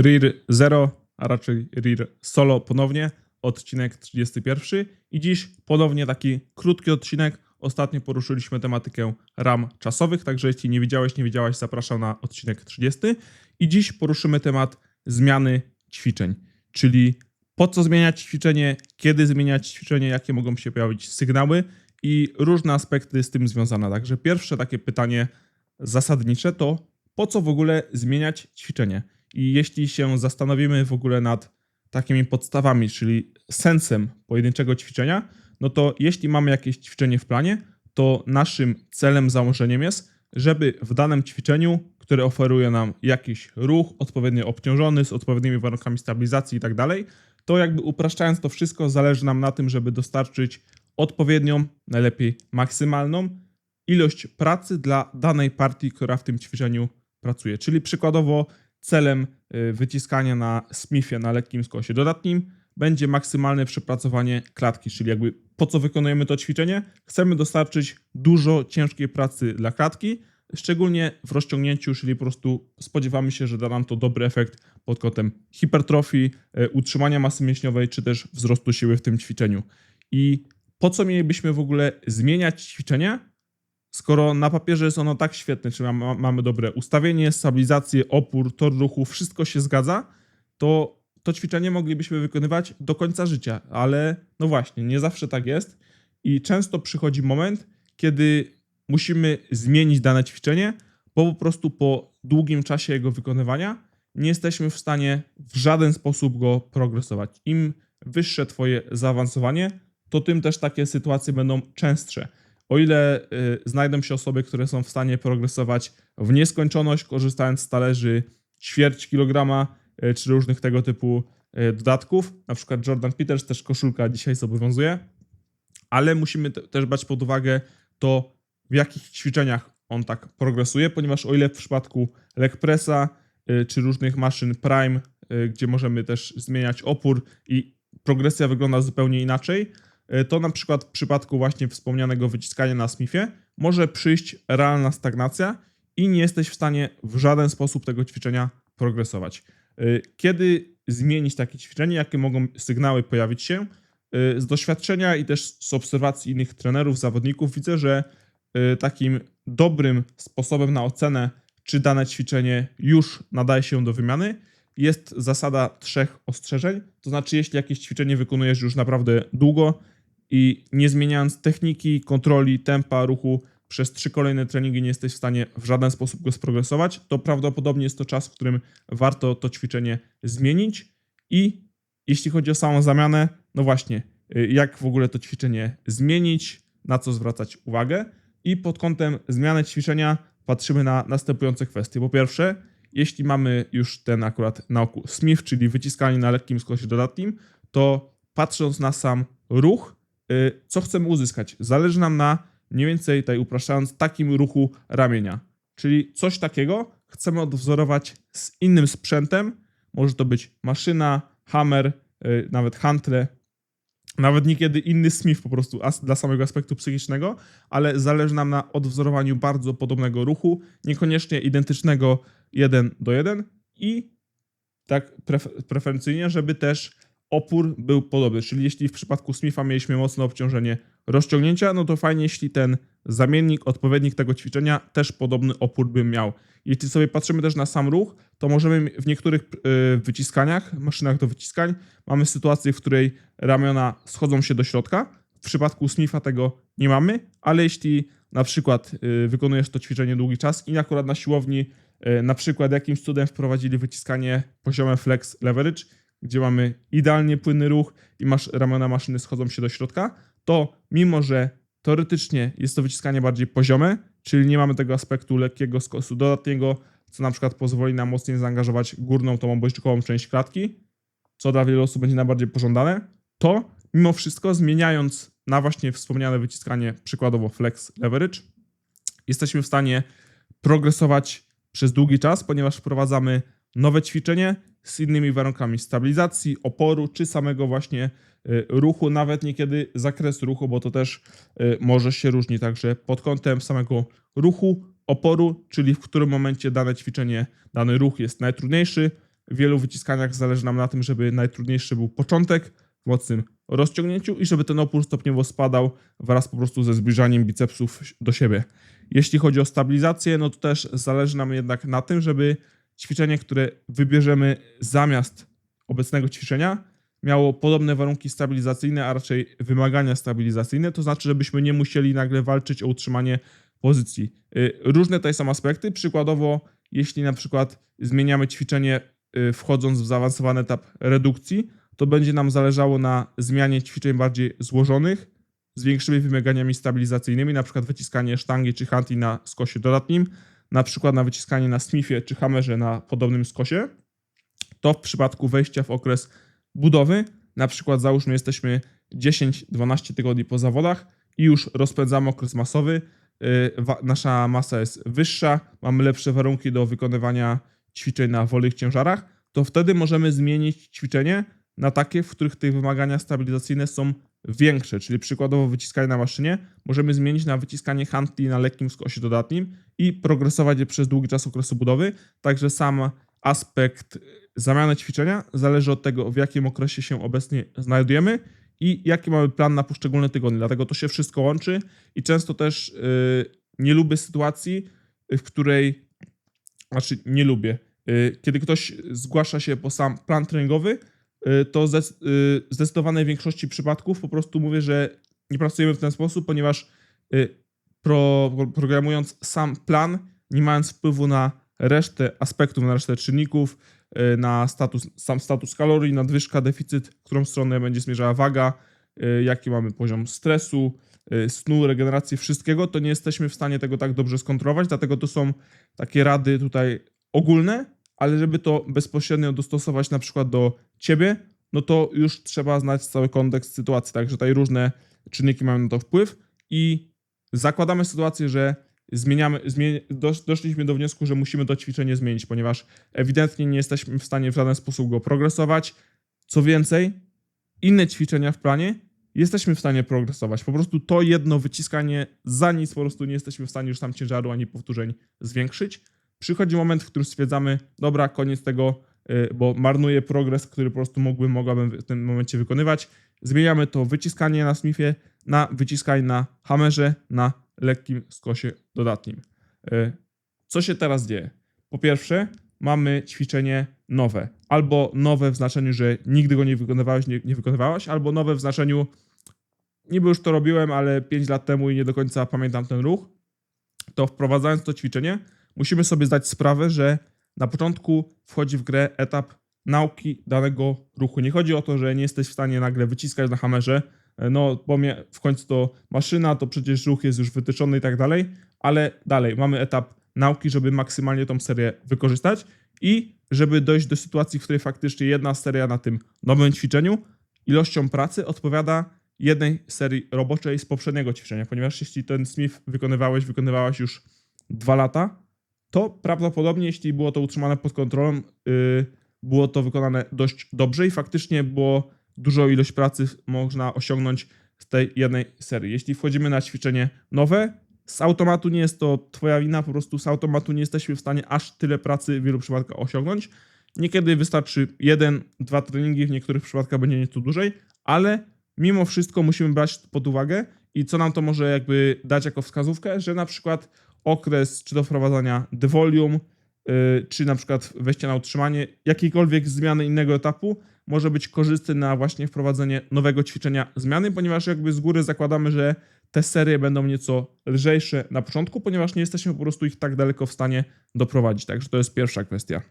RIR 0, a raczej RIR solo ponownie, odcinek 31 i dziś ponownie taki krótki odcinek. Ostatnio poruszyliśmy tematykę ram czasowych, także jeśli nie widziałeś, nie widziałaś, zapraszam na odcinek 30 i dziś poruszymy temat zmiany ćwiczeń, czyli po co zmieniać ćwiczenie, kiedy zmieniać ćwiczenie, jakie mogą się pojawić sygnały i różne aspekty z tym związane. Także pierwsze takie pytanie zasadnicze to po co w ogóle zmieniać ćwiczenie? I jeśli się zastanowimy w ogóle nad takimi podstawami, czyli sensem pojedynczego ćwiczenia, no to jeśli mamy jakieś ćwiczenie w planie, to naszym celem, założeniem jest, żeby w danym ćwiczeniu, które oferuje nam jakiś ruch odpowiednio obciążony, z odpowiednimi warunkami stabilizacji i tak dalej, to jakby upraszczając to wszystko, zależy nam na tym, żeby dostarczyć odpowiednią, najlepiej maksymalną ilość pracy dla danej partii, która w tym ćwiczeniu pracuje. Czyli przykładowo celem y, wyciskania na Smithie na lekkim skosie dodatnim będzie maksymalne przepracowanie klatki, czyli jakby po co wykonujemy to ćwiczenie? Chcemy dostarczyć dużo ciężkiej pracy dla klatki, szczególnie w rozciągnięciu, czyli po prostu spodziewamy się, że da nam to dobry efekt pod kątem hipertrofii, y, utrzymania masy mięśniowej, czy też wzrostu siły w tym ćwiczeniu. I po co mielibyśmy w ogóle zmieniać ćwiczenie, skoro na papierze jest ono tak świetne, czyli ma- mamy dobre ustawienie, stabilizację, opór, tor ruchu, wszystko się zgadza, to to ćwiczenie moglibyśmy wykonywać do końca życia, ale no właśnie, nie zawsze tak jest i często przychodzi moment, kiedy musimy zmienić dane ćwiczenie, bo po prostu po długim czasie jego wykonywania nie jesteśmy w stanie w żaden sposób go progresować. Im wyższe Twoje zaawansowanie, to tym też takie sytuacje będą częstsze. O ile y, znajdą się osoby, które są w stanie progresować w nieskończoność, korzystając z talerzy ćwierć kilograma y, czy różnych tego typu y, dodatków, na przykład Jordan Peters też koszulka dzisiaj zobowiązuje, ale musimy te, też brać pod uwagę to, w jakich ćwiczeniach on tak progresuje, ponieważ o ile w przypadku leg pressa y, czy różnych maszyn prime, y, gdzie możemy też zmieniać opór i progresja wygląda zupełnie inaczej, to na przykład w przypadku właśnie wspomnianego wyciskania na Smithie może przyjść realna stagnacja i nie jesteś w stanie w żaden sposób tego ćwiczenia progresować. Y, Kiedy zmienić takie ćwiczenie, jakie mogą sygnały pojawić się? Y, Z doświadczenia i też z obserwacji innych trenerów, zawodników widzę, że takim dobrym sposobem na ocenę, czy dane ćwiczenie już nadaje się do wymiany, jest zasada trzech ostrzeżeń. To znaczy, jeśli jakieś ćwiczenie wykonujesz już naprawdę długo i nie zmieniając techniki, kontroli, tempa, ruchu przez trzy kolejne treningi nie jesteś w stanie w żaden sposób go sprogresować, to prawdopodobnie jest to czas, w którym warto to ćwiczenie zmienić. I jeśli chodzi o samą zamianę, no właśnie, y, jak w ogóle to ćwiczenie zmienić, na co zwracać uwagę. I pod kątem zmiany ćwiczenia patrzymy na następujące kwestie. Po pierwsze, jeśli mamy już ten akurat na oku Smith, czyli wyciskanie na lekkim skosie dodatnim, to patrząc na sam ruch, co chcemy uzyskać? Zależy nam na mniej więcej, tutaj upraszczając, takim ruchu ramienia. Czyli coś takiego chcemy odwzorować z innym sprzętem. Może to być maszyna, hammer, y, nawet hantle, nawet niekiedy inny Smith po prostu dla samego aspektu psychicznego, ale zależy nam na odwzorowaniu bardzo podobnego ruchu, niekoniecznie identycznego jeden do jeden i tak pref- preferencyjnie, żeby też opór był podobny. Czyli jeśli w przypadku Smitha mieliśmy mocne obciążenie rozciągnięcia, no to fajnie, jeśli ten zamiennik, odpowiednik tego ćwiczenia też podobny opór by miał. Jeśli sobie patrzymy też na sam ruch, to możemy w niektórych y, wyciskaniach, maszynach do wyciskań, mamy sytuację, w której ramiona schodzą się do środka. W przypadku Smitha tego nie mamy, ale jeśli na przykład y, wykonujesz to ćwiczenie długi czas i akurat na siłowni y, na przykład jakimś cudem wprowadzili wyciskanie poziome flex leverage, gdzie mamy idealnie płynny ruch i masz, ramiona maszyny schodzą się do środka, to mimo, że teoretycznie jest to wyciskanie bardziej poziome, czyli nie mamy tego aspektu lekkiego skosu dodatniego, co na przykład pozwoli nam mocniej zaangażować górną, tą obojczykową część klatki, co dla wielu osób będzie najbardziej pożądane, to mimo wszystko zmieniając na właśnie wspomniane wyciskanie, przykładowo flex leverage, jesteśmy w stanie progresować przez długi czas, ponieważ wprowadzamy nowe ćwiczenie z innymi warunkami stabilizacji, oporu, czy samego właśnie y, ruchu, nawet niekiedy zakresu ruchu, bo to też y, może się różnić. Także pod kątem samego ruchu, oporu, czyli w którym momencie dane ćwiczenie, dany ruch jest najtrudniejszy, w wielu wyciskaniach zależy nam na tym, żeby najtrudniejszy był początek w mocnym rozciągnięciu i żeby ten opór stopniowo spadał wraz po prostu ze zbliżaniem bicepsów do siebie. Jeśli chodzi o stabilizację, no to też zależy nam jednak na tym, żeby ćwiczenie, które wybierzemy zamiast obecnego ćwiczenia, miało podobne warunki stabilizacyjne, a raczej wymagania stabilizacyjne, to znaczy, żebyśmy nie musieli nagle walczyć o utrzymanie pozycji. Y, Różne tutaj są aspekty. Przykładowo, jeśli na przykład zmieniamy ćwiczenie y, wchodząc w zaawansowany etap redukcji, to będzie nam zależało na zmianie ćwiczeń bardziej złożonych, z większymi wymaganiami stabilizacyjnymi, na przykład wyciskanie sztangi czy hanti na skosie dodatnim, na przykład na wyciskanie na smithie czy hammerze na podobnym skosie. To w przypadku wejścia w okres budowy, na przykład załóżmy jesteśmy 10-12 tygodni po zawodach i już rozpędzamy okres masowy, wa- nasza masa jest wyższa, mamy lepsze warunki do wykonywania ćwiczeń na wolnych ciężarach, to wtedy możemy zmienić ćwiczenie na takie, w których te wymagania stabilizacyjne są większe, czyli przykładowo wyciskanie na maszynie możemy zmienić na wyciskanie handli na lekkim skosie dodatnim i progresować je przez długi czas okresu budowy, także sam aspekt zamiany ćwiczenia zależy od tego, w jakim okresie się obecnie znajdujemy i jaki mamy plan na poszczególne tygodnie. Dlatego to się wszystko łączy i często też yy, nie lubię sytuacji, w której, znaczy nie lubię, yy, kiedy ktoś zgłasza się po sam plan treningowy, to zdes- yy, w zdecydowanej większości przypadków po prostu mówię, że nie pracujemy w ten sposób, ponieważ yy, pro, programując sam plan, nie mając wpływu na resztę aspektów, na resztę czynników, y, na status, sam status kalorii, nadwyżka, deficyt, w którą stronę będzie zmierzała waga, y, jaki mamy poziom stresu, y, snu, regeneracji, wszystkiego, to nie jesteśmy w stanie tego tak dobrze skontrolować, dlatego to są takie rady tutaj ogólne, ale żeby to bezpośrednio dostosować na przykład do ciebie, no to już trzeba znać cały kontekst sytuacji, także tutaj różne czynniki mają na to wpływ i zakładamy sytuację, że zmieniamy, zmieni, dosz, doszliśmy do wniosku, że musimy to ćwiczenie zmienić, ponieważ ewidentnie nie jesteśmy w stanie w żaden sposób go progresować. Co więcej, inne ćwiczenia w planie jesteśmy w stanie progresować. Po prostu to jedno wyciskanie za nic po prostu nie jesteśmy w stanie już tam ciężaru ani powtórzeń zwiększyć. Przychodzi moment, w którym stwierdzamy, dobra, koniec tego, bo marnuję progres, który po prostu mógłbym, mogłabym w tym momencie wykonywać. Zmieniamy to wyciskanie na smithie na wyciskanie na hammerze na lekkim skosie dodatnim. Y, Co się teraz dzieje? Po pierwsze, mamy ćwiczenie nowe. Albo nowe w znaczeniu, że nigdy go nie wykonywałeś, nie, nie wykonywałaś, albo nowe w znaczeniu, niby już to robiłem, ale 5 lat temu i nie do końca pamiętam ten ruch. To wprowadzając to ćwiczenie, musimy sobie zdać sprawę, że na początku wchodzi w grę etap nauki danego ruchu. Nie chodzi o to, że nie jesteś w stanie nagle wyciskać na hamerze, no bo w końcu to maszyna, to przecież ruch jest już wytyczony i tak dalej, ale dalej mamy etap nauki, żeby maksymalnie tą serię wykorzystać i żeby dojść do sytuacji, w której faktycznie jedna seria na tym nowym ćwiczeniu ilością pracy odpowiada jednej serii roboczej z poprzedniego ćwiczenia, ponieważ jeśli ten Smith wykonywałeś, wykonywałaś już dwa lata, to prawdopodobnie, jeśli było to utrzymane pod kontrolą, yy, było to wykonane dość dobrze i faktycznie było dużą ilość pracy można osiągnąć z tej jednej serii. Jeśli wchodzimy na ćwiczenie nowe, z automatu nie jest to twoja wina, po prostu z automatu nie jesteśmy w stanie aż tyle pracy w wielu przypadkach osiągnąć. Niekiedy wystarczy jeden, dwa treningi, w niektórych przypadkach będzie nieco dłużej, ale mimo wszystko musimy brać pod uwagę i co nam to może jakby dać jako wskazówkę, że na przykład okres czy do wprowadzania volume, yy, czy na przykład wejścia na utrzymanie, jakiejkolwiek zmiany innego etapu może być korzystny na właśnie wprowadzenie nowego ćwiczenia zmiany, ponieważ jakby z góry zakładamy, że te serie będą nieco lżejsze na początku, ponieważ nie jesteśmy po prostu ich tak daleko w stanie doprowadzić. Także to jest pierwsza kwestia.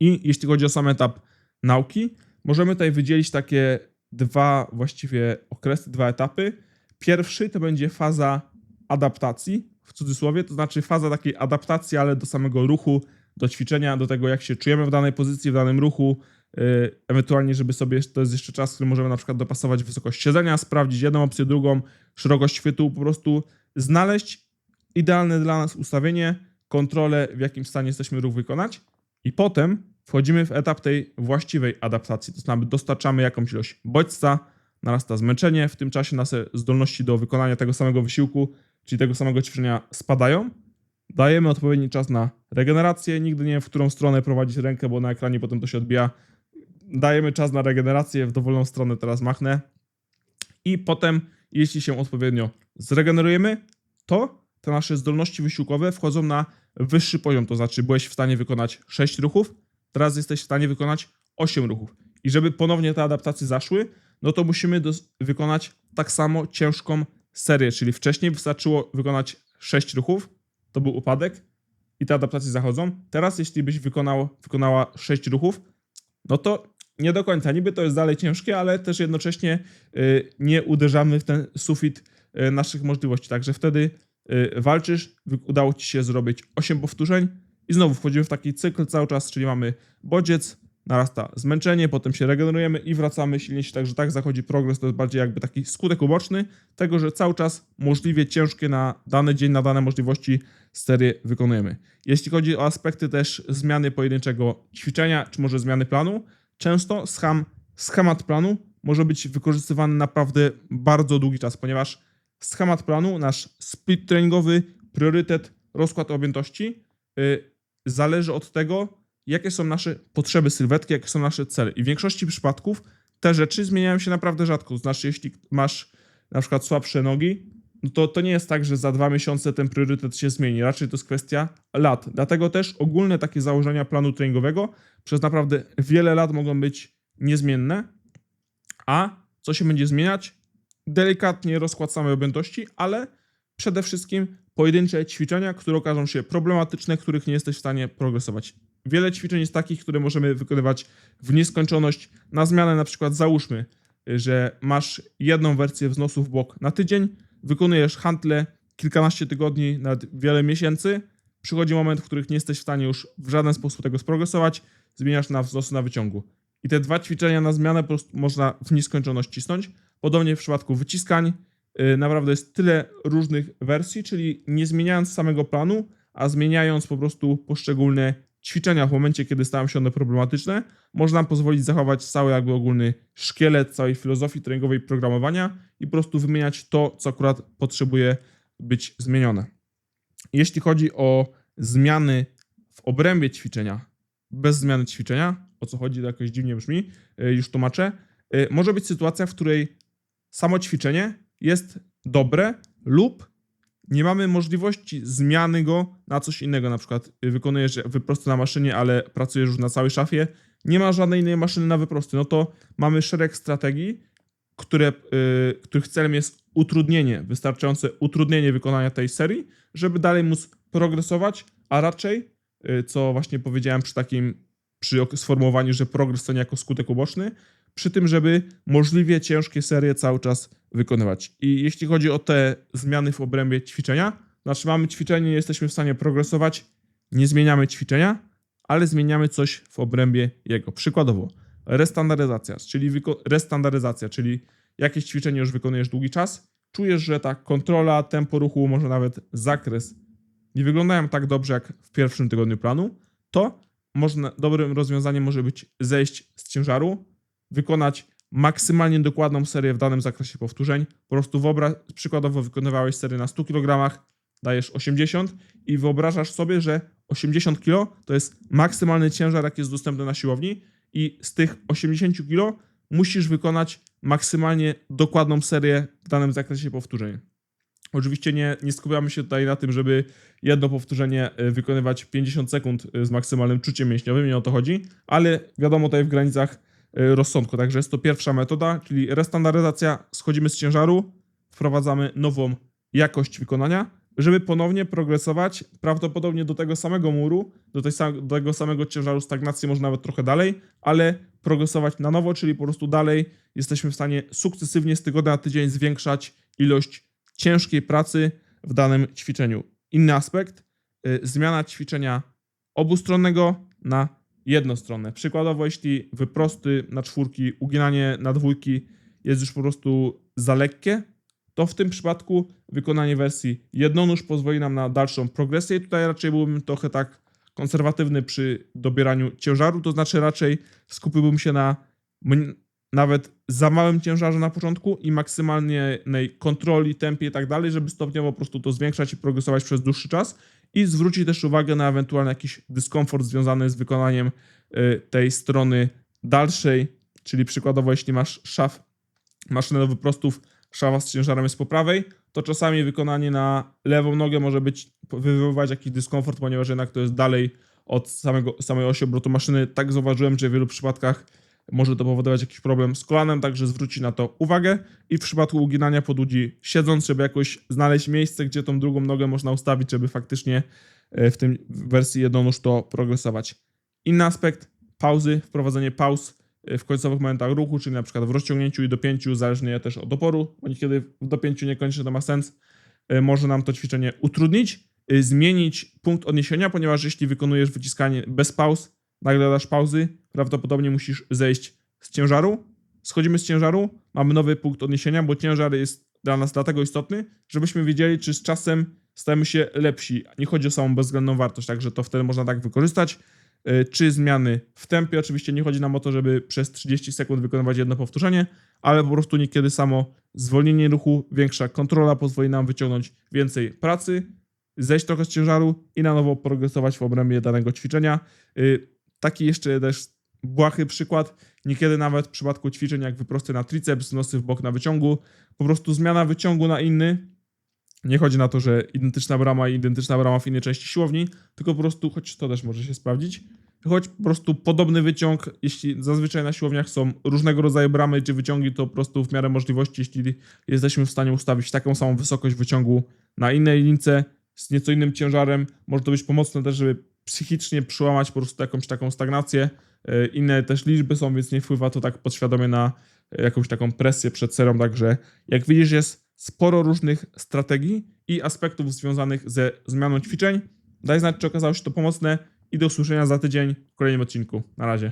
I jeśli chodzi o sam etap nauki, możemy tutaj wydzielić takie dwa właściwie okresy, dwa etapy. Pierwszy to będzie faza adaptacji, w cudzysłowie, to znaczy faza takiej adaptacji, ale do samego ruchu, do ćwiczenia, do tego, jak się czujemy w danej pozycji, w danym ruchu, yy, ewentualnie, żeby sobie, to jest jeszcze czas, w którym możemy na przykład dopasować wysokość siedzenia, sprawdzić jedną opcję, drugą, szerokość chwytu, po prostu znaleźć idealne dla nas ustawienie, kontrolę, w jakim stanie jesteśmy ruch wykonać i potem wchodzimy w etap tej właściwej adaptacji, to znaczy dostarczamy jakąś ilość bodźca, narasta zmęczenie, w tym czasie nasze zdolności do wykonania tego samego wysiłku, czyli tego samego ćwiczenia spadają. Dajemy odpowiedni czas na regenerację. Nigdy nie wiem, w którą stronę prowadzić rękę, bo na ekranie potem to się odbija. Dajemy czas na regenerację, w dowolną stronę teraz machnę. I potem, jeśli się odpowiednio zregenerujemy, to te nasze zdolności wysiłkowe wchodzą na wyższy poziom. To znaczy, byłeś w stanie wykonać 6 ruchów, teraz jesteś w stanie wykonać 8 ruchów. I żeby ponownie te adaptacje zaszły, no to musimy wykonać tak samo ciężką serię. Czyli wcześniej wystarczyło wykonać 6 ruchów, to był upadek i te adaptacje zachodzą. Teraz, jeśli byś wykonał, wykonała 6 ruchów, no to nie do końca. Niby to jest dalej ciężkie, ale też jednocześnie y, nie uderzamy w ten sufit y, naszych możliwości. Także wtedy y, walczysz, udało ci się zrobić 8 powtórzeń i znowu wchodzimy w taki cykl cały czas, czyli mamy bodziec, narasta zmęczenie, potem się regenerujemy i wracamy silniejsi. Także tak zachodzi progres. To jest bardziej jakby taki skutek uboczny tego, że cały czas możliwie ciężkie na dany dzień, na dane możliwości serię wykonujemy. Jeśli chodzi o aspekty też zmiany pojedynczego ćwiczenia, czy może zmiany planu, często scham, schemat planu może być wykorzystywany naprawdę bardzo długi czas, ponieważ schemat planu, nasz split treningowy, priorytet, rozkład objętości yy, zależy od tego, jakie są nasze potrzeby sylwetki, jakie są nasze cele. I w większości przypadków te rzeczy zmieniają się naprawdę rzadko. Znaczy, jeśli masz na przykład słabsze nogi, no to, to nie jest tak, że za dwa miesiące ten priorytet się zmieni. Raczej to jest kwestia lat. Dlatego też ogólne takie założenia planu treningowego przez naprawdę wiele lat mogą być niezmienne. A co się będzie zmieniać? Delikatnie rozkład samej objętości, ale przede wszystkim pojedyncze ćwiczenia, które okażą się problematyczne, których nie jesteś w stanie progresować. Wiele ćwiczeń jest takich, które możemy wykonywać w nieskończoność. Na zmianę na przykład załóżmy, że masz jedną wersję wznosu w bok na tydzień, wykonujesz hantle kilkanaście tygodni, nawet wiele miesięcy, przychodzi moment, w których nie jesteś w stanie już w żaden sposób tego sprogresować, zmieniasz na wznosy na wyciągu. I te dwa ćwiczenia na zmianę po prostu można w nieskończoność cisnąć. Podobnie w przypadku wyciskań, yy, naprawdę jest tyle różnych wersji, czyli nie zmieniając samego planu, a zmieniając po prostu poszczególne ćwiczenia w momencie, kiedy stają się one problematyczne, można nam pozwolić zachować cały jakby ogólny szkielet całej filozofii treningowej programowania i po prostu wymieniać to, co akurat potrzebuje być zmienione. Jeśli chodzi o zmiany w obrębie ćwiczenia, bez zmiany ćwiczenia, o co chodzi, to jakoś dziwnie brzmi, y, już tłumaczę, y, może być sytuacja, w której samo ćwiczenie jest dobre lub nie mamy możliwości zmiany go na coś innego. Na przykład y, wykonujesz wyprosty na maszynie, ale pracujesz już na całej szafie, nie ma żadnej innej maszyny na wyprosty. No to mamy szereg strategii, które, yy, których celem jest utrudnienie, wystarczające utrudnienie wykonania tej serii, żeby dalej móc progresować, a raczej, yy, co właśnie powiedziałem przy takim, przy sformułowaniu, że progres to niejako skutek uboczny, przy tym, żeby możliwie ciężkie serie cały czas wykonywać. I jeśli chodzi o te zmiany w obrębie ćwiczenia, znaczy mamy ćwiczenie, nie jesteśmy w stanie progresować, nie zmieniamy ćwiczenia, ale zmieniamy coś w obrębie jego. Przykładowo, restandaryzacja, czyli restandaryzacja, czyli jakieś ćwiczenie już wykonujesz długi czas, czujesz, że ta kontrola, tempo ruchu, może nawet zakres nie wyglądają tak dobrze jak w pierwszym tygodniu planu, to można, dobrym rozwiązaniem może być zejść z ciężaru, wykonać maksymalnie dokładną serię w danym zakresie powtórzeń. Po prostu wyobraź, przykładowo wykonywałeś serię na 100 kg, dajesz 80 i wyobrażasz sobie, że 80 kg to jest maksymalny ciężar, jaki jest dostępny na siłowni i z tych 80 kg musisz wykonać maksymalnie dokładną serię w danym zakresie powtórzeń. Oczywiście nie, nie skupiamy się tutaj na tym, żeby jedno powtórzenie y, wykonywać 50 sekund y, z maksymalnym czuciem mięśniowym, nie o to chodzi, ale wiadomo, tutaj w granicach rozsądku. Także jest to pierwsza metoda, czyli restandaryzacja. Schodzimy z ciężaru, wprowadzamy nową jakość wykonania, żeby ponownie progresować prawdopodobnie do tego samego muru, do, tej do tego samego ciężaru stagnacji, może nawet trochę dalej, ale progresować na nowo, czyli po prostu dalej jesteśmy w stanie sukcesywnie z tygodnia na tydzień zwiększać ilość ciężkiej pracy w danym ćwiczeniu. Inny aspekt, y, zmiana ćwiczenia obustronnego na jednostronne. Przykładowo, jeśli wyprosty na czwórki, uginanie na dwójki jest już po prostu za lekkie, to w tym przypadku wykonanie wersji jednonóż pozwoli nam na dalszą progresję. Tutaj raczej byłbym trochę tak konserwatywny przy dobieraniu ciężaru, to znaczy raczej skupiłbym się na nawet za małym ciężarze na początku i maksymalnej kontroli, tempie i tak dalej, żeby stopniowo po prostu to zwiększać i progresować przez dłuższy czas. i zwrócić też uwagę na ewentualny jakiś dyskomfort związany z wykonaniem y, tej strony dalszej, czyli przykładowo jeśli masz szaf maszynę do wyprostów, szafa z ciężarem jest po prawej, to czasami wykonanie na lewą nogę może być wywoływać jakiś dyskomfort, ponieważ jednak to jest dalej od samego, samej osi obrotu maszyny. Tak zauważyłem, że w wielu przypadkach może to powodować jakiś problem z kolanem, także zwrócić na to uwagę i w przypadku uginania pod ludzi siedząc, żeby jakoś znaleźć miejsce, gdzie tą drugą nogę można ustawić, żeby faktycznie e, w tym wersji jednonóż to progresować. Inny aspekt pauzy, wprowadzenie pauz e, w końcowych momentach ruchu, czyli na przykład w rozciągnięciu i dopięciu, zależnie też od oporu, bo niekiedy w dopięciu niekoniecznie to ma sens, e, może nam to ćwiczenie utrudnić, zmienić punkt odniesienia, ponieważ jeśli wykonujesz wyciskanie bez pauz, nagle dasz pauzy, prawdopodobnie musisz zejść z ciężaru. Schodzimy z ciężaru, mamy nowy punkt odniesienia, bo ciężar jest dla nas dlatego istotny, żebyśmy wiedzieli, czy z czasem stajemy się lepsi. Nie chodzi o samą bezwzględną wartość, także to wtedy można tak wykorzystać. Czy zmiany w tempie? Oczywiście nie chodzi nam o to, żeby przez 30 sekund wykonywać jedno powtórzenie, ale po prostu niekiedy samo zwolnienie ruchu, większa kontrola pozwoli nam wyciągnąć więcej pracy, zejść trochę z ciężaru i na nowo progresować w obrębie danego ćwiczenia. Taki jeszcze też błahy przykład. Niekiedy nawet w przypadku ćwiczeń jak wyprosty na triceps, nosy w bok na wyciągu, po prostu zmiana wyciągu na inny. Nie chodzi na to, że identyczna brama i identyczna brama w innej części siłowni, tylko po prostu, choć to też może się sprawdzić, choć po prostu podobny wyciąg, jeśli zazwyczaj na siłowniach są różnego rodzaju bramy czy wyciągi, to po prostu w miarę możliwości, jeśli jesteśmy w stanie ustawić taką samą wysokość wyciągu na innej lince z nieco innym ciężarem, może to być pomocne też, żeby psychicznie przełamać po prostu jakąś taką stagnację. E, Inne też liczby są, więc nie wpływa to tak podświadomie na e, jakąś taką presję przed serią, także jak widzisz jest sporo różnych strategii i aspektów związanych ze zmianą ćwiczeń. Daj znać, czy okazało się to pomocne i do usłyszenia za tydzień w kolejnym odcinku. Na razie.